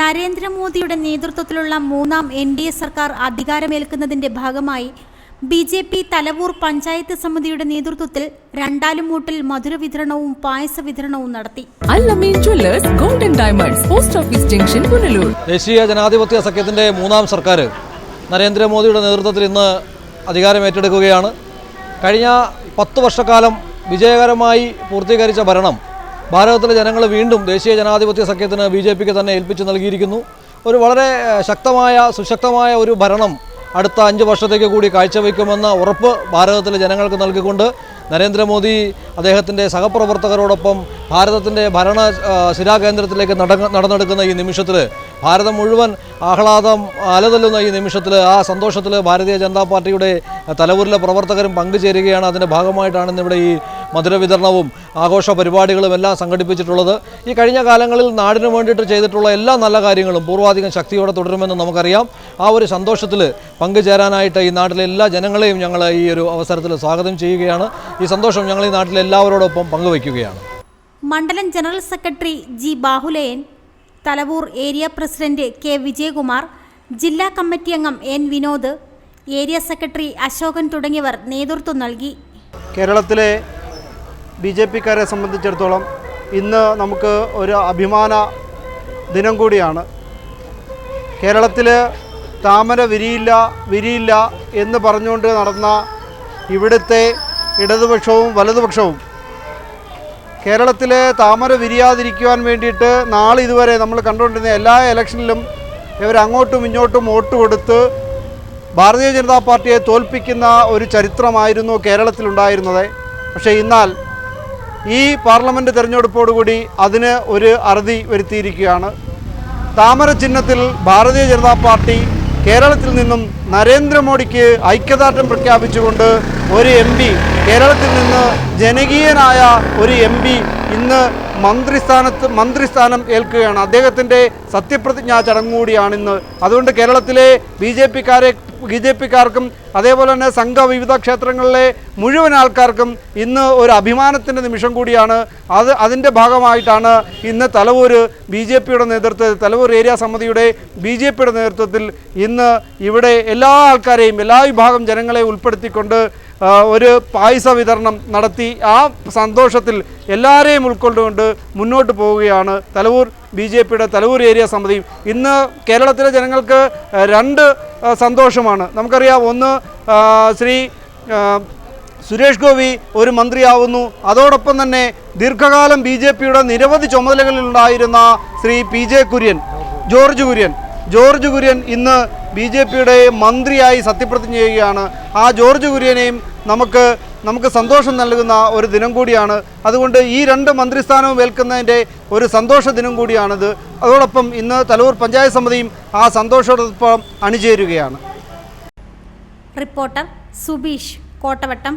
നരേന്ദ്രമോദിയുടെ നേതൃത്വത്തിലുള്ള മൂന്നാം എൻ ഡി എ സർക്കാർ അധികാരമേൽക്കുന്നതിന്റെ ഭാഗമായി B J P Thalavoor panchayat സമിതിയുടെ നേതൃത്വത്തിൽ രണ്ടാലുമൂട്ടിൽ മധുര വിതരണവും പായസ വിതരണവും നടത്തി. Golden diamonds post office junction Punalur. ദേശീയ ജനാധിപത്യ സഖ്യത്തിന്റെ മൂന്നാം സർക്കാർ നരേന്ദ്രമോദിയുടെ നേതൃത്വത്തിൽ ഇന്ന് അധികാരം ഏറ്റെടുക്കുകയാണ്. കഴിഞ്ഞ പത്ത് വർഷക്കാലം വിജയകരമായി പൂർത്തീകരിച്ച ഭരണം ഭാരതത്തിലെ ജനങ്ങൾ വീണ്ടും ദേശീയ ജനാധിപത്യ സഖ്യത്തിന് ബി ജെ പിക്ക് തന്നെ ഏൽപ്പിച്ചു നൽകിയിരിക്കുന്നു. ഒരു വളരെ ശക്തമായ സുശക്തമായ ഒരു ഭരണം അടുത്ത അഞ്ച് വർഷത്തേക്ക് കൂടി കാഴ്ചവെക്കുമെന്ന ഉറപ്പ് ഭാരതത്തിലെ ജനങ്ങൾക്ക് നൽകിക്കൊണ്ട് നരേന്ദ്രമോദി അദ്ദേഹത്തിന്റെ സഹപ്രവർത്തകരോടൊപ്പം ഭാരതത്തിന്റെ ഭരണ ശിരാകേന്ദ്രത്തിലേക്ക് നടന്നെടുക്കുന്ന ഈ നിമിഷത്തിൽ ഭാരതം മുഴുവൻ ആഹ്ലാദം അലതല്ലുന്ന ഈ നിമിഷത്തിൽ ആ സന്തോഷത്തിൽ ഭാരതീയ ജനതാ പാർട്ടിയുടെ തലവൂരിലെ പ്രവർത്തകരും പങ്കുചേരുകയാണ് അതിന്റെ ഭാഗമായിട്ടാണ് ഇന്നിവിടെ ഈ മധുര വിതരണവും ആഘോഷ പരിപാടികളും എല്ലാം സംഘടിപ്പിച്ചിട്ടുള്ളത്. ഈ കഴിഞ്ഞ കാലങ്ങളിൽ നാടിനു വേണ്ടിയിട്ട് ചെയ്തിട്ടുള്ള എല്ലാ നല്ല കാര്യങ്ങളും പൂർവാധികം ശക്തിയോടെ തുടരുമെന്ന് നമുക്കറിയാം. ആ ഒരു സന്തോഷത്തിൽ പങ്കുചേരാനായിട്ട് ഈ നാട്ടിലെ എല്ലാ ജനങ്ങളെയും ഞങ്ങൾ ഈ ഒരു അവസരത്തിൽ സ്വാഗതം ചെയ്യുകയാണ്. ഈ സന്തോഷം ഞങ്ങൾ ഈ നാട്ടിലെ എല്ലാവരോടൊപ്പം പങ്കുവയ്ക്കുകയാണ്. മണ്ഡലം general secretary G Bahuleyan Thalavoor area president K Vijayakumar ജില്ലാ കമ്മിറ്റി അംഗം N Vinod area secretary Asokan തുടങ്ങിയവർ നേതൃത്വം നൽകി. കേരളത്തിലെ ബി ജെ പിക്കാരെ സംബന്ധിച്ചിടത്തോളം ഇന്ന് നമുക്ക് ഒരു അഭിമാന ദിനം കൂടിയാണ്. കേരളത്തിൽ താമര വിരിയില്ല വിരിയില്ല എന്ന് പറഞ്ഞുകൊണ്ട് നടന്ന ഇവിടുത്തെ ഇടതുപക്ഷവും വലതുപക്ഷവും കേരളത്തിലെ താമര വിരിയാതിരിക്കുവാൻ വേണ്ടിയിട്ട് നാളെ ഇതുവരെ നമ്മൾ കണ്ടുകൊണ്ടിരുന്ന എല്ലാ ഇലക്ഷനിലും ഇവർ അങ്ങോട്ടും ഇങ്ങോട്ടും വോട്ട് കൊടുത്ത് ഭാരതീയ ജനതാ പാർട്ടിയെ തോൽപ്പിക്കുന്ന ഒരു ചരിത്രമായിരുന്നു കേരളത്തിലുണ്ടായിരുന്നത്. പക്ഷേ എന്നാൽ ഈ പാർലമെന്റ് തെരഞ്ഞെടുപ്പോടുകൂടി അതിന് ഒരു അറുതി വരുത്തിയിരിക്കുകയാണ്. താമര ചിഹ്നത്തിൽ ഭാരതീയ ജനതാ പാർട്ടി കേരളത്തിൽ നിന്നും നരേന്ദ്രമോദിക്ക് ഐക്യദാർഢ്യം പ്രഖ്യാപിച്ചുകൊണ്ട് ഒരു എം കേരളത്തിൽ നിന്ന് ജനകീയനായ ഒരു എം ഇന്ന് മന്ത്രിസ്ഥാനത്ത് മന്ത്രിസ്ഥാനം ഏൽക്കുകയാണ്. അദ്ദേഹത്തിന്റെ സത്യപ്രതിജ്ഞാ ചടങ്ങ് കൂടിയാണ് ഇന്ന്. അതുകൊണ്ട് കേരളത്തിലെ ബി ജെ പിക്കാരെ ബി ജെ പിക്കാർക്കും അതേപോലെ തന്നെ സംഘ വിവിധ ക്ഷേത്രങ്ങളിലെ മുഴുവൻ ആൾക്കാർക്കും ഇന്ന് ഒരു അഭിമാനത്തിന്റെ നിമിഷം കൂടിയാണ്. അത് അതിന്റെ ഭാഗമായിട്ടാണ് ഇന്ന് തലവൂര് ബി ജെ പിയുടെ നേതൃത്വത്തിൽ തലവൂർ ഏരിയ സമിതിയുടെ ബി ജെ പിയുടെ നേതൃത്വത്തിൽ ഇന്ന് ഇവിടെ എല്ലാ ആൾക്കാരെയും എല്ലാ വിഭാഗം ജനങ്ങളെ ഉൾപ്പെടുത്തിക്കൊണ്ട് ഒരു പായസ വിതരണം നടത്തി ആ സന്തോഷത്തിൽ എല്ലാവരെയും ഉൾക്കൊണ്ടുകൊണ്ട് മുന്നോട്ട് പോവുകയാണ് തലവൂർ ബി ജെ പിയുടെ തലവൂർ ഏരിയ സമിതിയും. ഇന്ന് കേരളത്തിലെ ജനങ്ങൾക്ക് രണ്ട് സന്തോഷമാണ്. നമുക്കറിയാം ഒന്ന് ശ്രീ സുരേഷ് ഗോപി ഒരു മന്ത്രിയാവുന്നു. അതോടൊപ്പം തന്നെ ദീർഘകാലം ബി ജെ പിയുടെ നിരവധി ചുമതലകളിലുണ്ടായിരുന്ന Shri P J Kurian George Kurian. George Kurian ഇന്ന് ബി ജെ പിയുടെ മന്ത്രിയായി സത്യപ്രതിജ്ഞ ചെയ്യുകയാണ്. ആ ജോർജ് കുര്യനെയും നമുക്ക് നമുക്ക് സന്തോഷം നൽകുന്ന ഒരു ദിനം കൂടിയാണ്. അതുകൊണ്ട് ഈ രണ്ട് മന്ത്രിസ്ഥാനവും ഏൽക്കുന്നതിന്റെ ഒരു സന്തോഷ ദിനം കൂടിയാണിത്. അതോടൊപ്പം ഇന്ന് തലൂർ പഞ്ചായത്ത് സമിതിയും ആ സന്തോഷത്തോടൊപ്പം അണിചേരുകയാണ്. റിപ്പോർട്ടർ സുബീഷ് കോട്ടവട്ടം